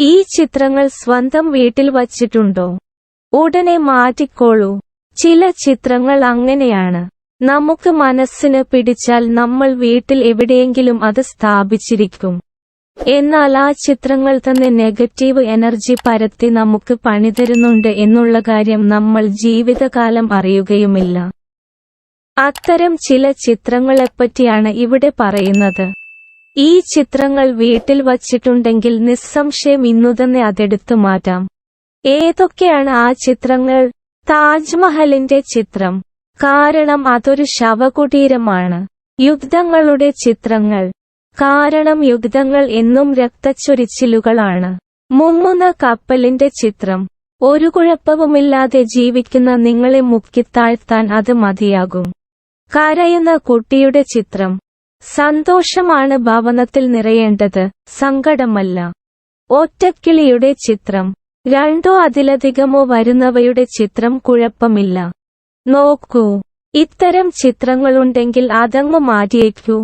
ഈ ചിത്രങ്ങൾ സ്വന്തം വീട്ടിൽ വച്ചിട്ടുണ്ടോ? ഉടനെ മാറ്റിക്കോളൂ. ചില ചിത്രങ്ങൾ അങ്ങനെയാണ്. നമുക്ക് മനസ്സിന് പിടിച്ചാൽ നമ്മൾ വീട്ടിൽ എവിടെയെങ്കിലും അത് സ്ഥാപിച്ചിരിക്കും. എന്നാൽ ആ ചിത്രങ്ങൾ തന്നെ നെഗറ്റീവ് എനർജി പരത്തി നമുക്ക് പണിതരുന്നുണ്ട് എന്നുള്ള കാര്യം നമ്മൾ ജീവിതകാലം അറിയുകയുമില്ല. അത്തരം ചില ചിത്രങ്ങളെപ്പറ്റിയാണ് ഇവിടെ പറയുന്നത്. ഈ ചിത്രങ്ങൾ വീട്ടിൽ വച്ചിട്ടുണ്ടെങ്കിൽ നിസ്സംശയം ഇന്നു തന്നെ അതെടുത്തു മാറ്റാം. ഏതൊക്കെയാണ് ആ ചിത്രങ്ങൾ? താജ്മഹലിന്റെ ചിത്രം. കാരണം അതൊരു ശവകുടീരമാണ്. യുദ്ധങ്ങളുടെ ചിത്രങ്ങൾ. കാരണം യുദ്ധങ്ങൾ എന്നും രക്തച്ചൊരിച്ചിലുകളാണ്. മുങ്ങുന്ന കപ്പലിന്റെ ചിത്രം. ഒരു കുഴപ്പവുമില്ലാതെ ജീവിക്കുന്ന നിങ്ങളെ മുക്കിത്താഴ്ത്താൻ അത് മതിയാകും. കരയുന്ന കുട്ടിയുടെ ചിത്രം. സന്തോഷമാണ് ഭവനത്തിൽ നിറയേണ്ടത് സങ്കടമല്ല. ഒറ്റക്കിളിയുടെ ചിത്രം. രണ്ടോ അതിലധികമോ വരുന്നവയുടെ ചിത്രം കുഴപ്പമില്ല. നോക്കൂ. ഇത്തരം ചിത്രങ്ങളുണ്ടെങ്കിൽ അതങ്ങ് മാറ്റിയേക്കൂ